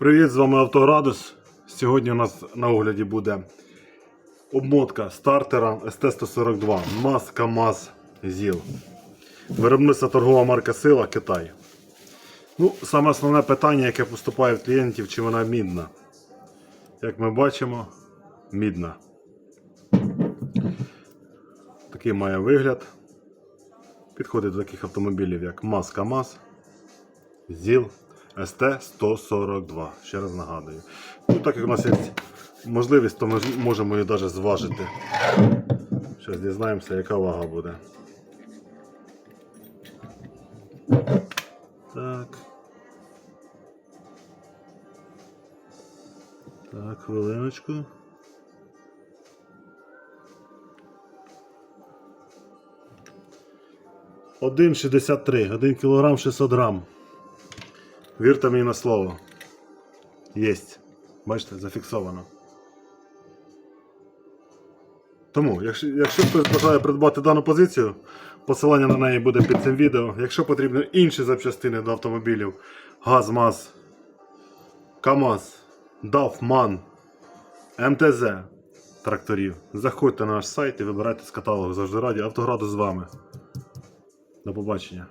Привіт, з вами Автоградус. Сьогодні у нас на огляді буде обмотка стартера ST142 МАЗ КАМАЗ ЗІЛ. Виробництво торгова марка Сила Китай. Ну, саме основне питання, яке поступає в клієнтів, чи вона мідна. Як ми бачимо, мідна. Такий має вигляд. Підходить до таких автомобілів, як МАЗ КАМАЗ. ЗІЛ СТ-142. Ще раз нагадую. Ну, так як у нас є можливість, то ми можемо її навіть зважити. Зараз дізнаємося, яка вага буде. Так. Так, хвилиночку. Один 63, 1 кілограм 600 грам. Вірте мені на слово. Єсть. Бачите, зафіксовано. Тому, якщо, якщо хтось бажає придбати дану позицію, посилання на неї буде під цим відео. Якщо потрібні інші запчастини до автомобілів, ГАЗ, МАЗ, КАМАЗ, МАН, МТЗ тракторів, заходьте на наш сайт і вибирайте з каталогу. Завжди раді. Автограду з вами. До побачення.